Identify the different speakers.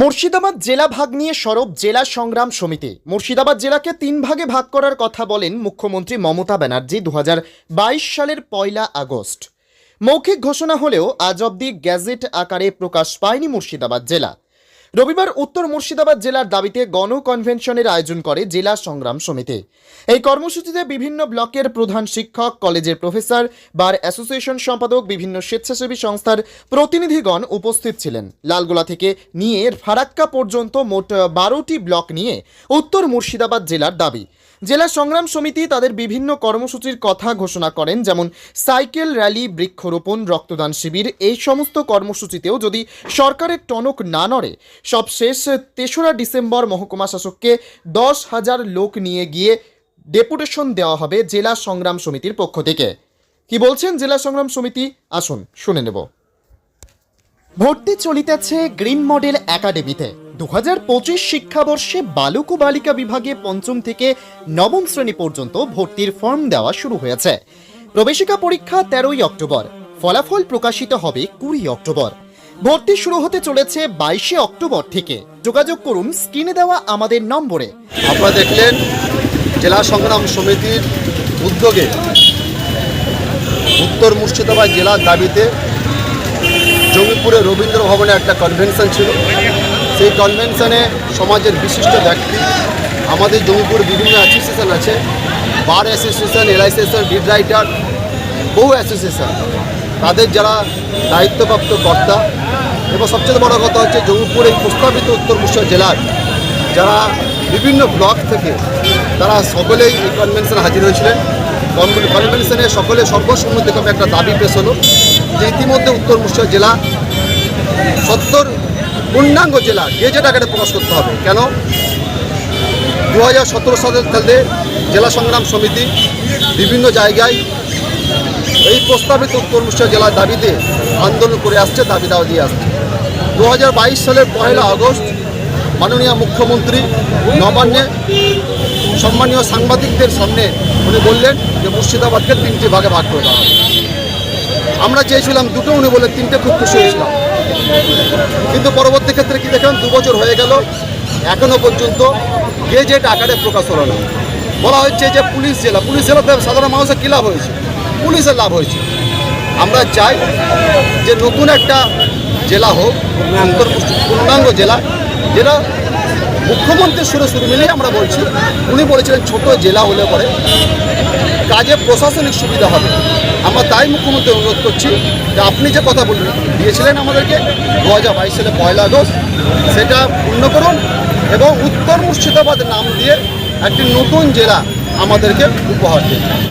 Speaker 1: মুর্শিদাবাদ জেলা ভাগ নিয়ে সরব জেলা সংগ্রাম সমিতি। মুর্শিদাবাদ জেলাকে তিন ভাগে ভাগ করার কথা বলেন মুখ্যমন্ত্রী মমতা ব্যানার্জি দু হাজার বাইশ সালের পয়লা আগস্ট। মৌখিক ঘোষণা হলেও আজ অব্দি গ্যাজেট আকারে প্রকাশ পায়নি মুর্শিদাবাদ জেলা। রবিবার উত্তর মুর্শিদাবাদ জেলার দাবিতে গণ কনভেনশনের আয়োজন করে জেলা সংগ্রাম সমিতি। এই কর্মসূচিতে বিভিন্ন ব্লকের প্রধান শিক্ষক, কলেজের প্রফেসর, বার অ্যাসোসিয়েশন সম্পাদক, বিভিন্ন স্বেচ্ছাসেবী সংস্থার প্রতিনিধিগণ উপস্থিত ছিলেন। লালগোলা থেকে নিয়ে ফারাক্কা পর্যন্ত মোট বারোটি ব্লক নিয়ে উত্তর মুর্শিদাবাদ জেলার দাবি। জেলা সংগ্রাম সমিতি তাদের বিভিন্ন কর্মসূচির কথা ঘোষণা করেন, যেমন সাইকেল র্যালি, বৃক্ষরোপণ, রক্তদান শিবির, এই সমস্ত কর্মসূচিতেও যদি সরকারের টনক না নড়ে, সবশেষ তেসরা ডিসেম্বর মহকুমা শাসককে দশ হাজার লোক নিয়ে গিয়ে ডেপুটেশন দেওয়া হবে জেলা সংগ্রাম সমিতির পক্ষ থেকে। কি বলছেন জেলা সংগ্রাম সমিতি? আসুন, শুনে নেব। ভর্তি চলিতেছে গ্রিন মডেল একাডেমিতে। দু হাজার পঁচিশ শিক্ষাবর্ষে বালক ও বালিকা বিভাগে পঞ্চম থেকে নবম শ্রেণি পর্যন্ত ভর্তির ফর্ম দেওয়া শুরু হয়েছে। প্রবেশিকা পরীক্ষা তেরোই অক্টোবর। ফলাফল প্রকাশিত হবে কুড়ি অক্টোবর। ভর্তি শুরু হতে চলেছে বাইশে অক্টোবর থেকে। যোগাযোগ করুন, স্ক্রিনে দেওয়া আমাদের নম্বরে।
Speaker 2: আপনারা দেখলেন জেলা সংগ্রাম সমিতির উদ্যোগে উত্তর মুর্শিদাবাদ জেলার দাবিতে জমিপুরে রবীন্দ্র ভবনে একটা কনভেনশন ছিল। সেই কনভেনশনে সমাজের বিশিষ্ট ব্যক্তি। আমাদের জমিপুর বিভিন্ন অ্যাসোসিয়েশন আছে। বার অ্যাসোসিয়েশন এলআইসিএসএন লিড রাইটার বহু অ্যাসোসিয়েশন তাদের যারা দায়িত্বপ্রাপ্ত কর্তা এবং সবচেয়ে বড় কথা হচ্ছে জমিপুর এই প্রস্তাবিত উত্তর মুর্শিদাবাদ জেলার যারা বিভিন্ন ব্লক থেকে তারা সকলেই এই কনভেনশনে হাজির হয়েছিলেন। কনভেন- কনভেনশনে সকলে সর্বসম্মতিক্রমে একটা দাবি পেশ হলো যে ইতিমধ্যে উত্তর মুর্শিদাবাদ জেলা সত্তর পূর্ণাঙ্গ জেলা গেজেট আকারে প্রকাশ করতে হবে। কেন? দু হাজার সতেরো সালের সালে জেলা সংগ্রাম সমিতি বিভিন্ন জায়গায় এই প্রস্তাবিত উত্তর মুর্শিদাবাদ জেলার দাবিতে আন্দোলন করে আসছে, দাবি দাওয়া দিয়ে আসছে। দু হাজার বাইশ সালের পয়লা আগস্ট মাননীয় মুখ্যমন্ত্রী নবান্নে সম্মানীয় সাংবাদিকদের সামনে উনি বললেন যে মুর্শিদাবাদকে তিনটি ভাগে ভাগ করে দেওয়া হবে। আমরা চেয়েছিলাম দুটো, উনি বলে তিনটে, খুব খুশি হয়েছিলাম। কিন্তু পরবর্তী ক্ষেত্রে কি দেখলাম দু বছর হয়ে গেল, এখনও পর্যন্ত গেজেট আকারে প্রকাশ হলো না। বলা হচ্ছে যে পুলিশ জেলা, পুলিশ জেলাতে সাধারণ মানুষের কী লাভ হয়েছে? পুলিশের লাভ হয়েছে। আমরা চাই যে নতুন একটা জেলা হোক পূর্ণাঙ্গ জেলা, যেটা মুখ্যমন্ত্রীর সুরে সুর মিলিয়ে আমরা বলছি, উনি বলেছিলেন ছোট জেলা হলে পরে কাজে প্রশাসনিক সুবিধা হবে। আমরা তাই মুখ্যমন্ত্রী অনুরোধ করছি যে আপনি যে কথা বললেন দিয়েছিলেন আমাদেরকে দু হাজার বাইশ সালে পয়লা আগস্ট, সেটা পূর্ণ করুন এবং উত্তর মুর্শিদাবাদ নাম দিয়ে একটি নতুন জেলা আমাদেরকে উপহার দিন।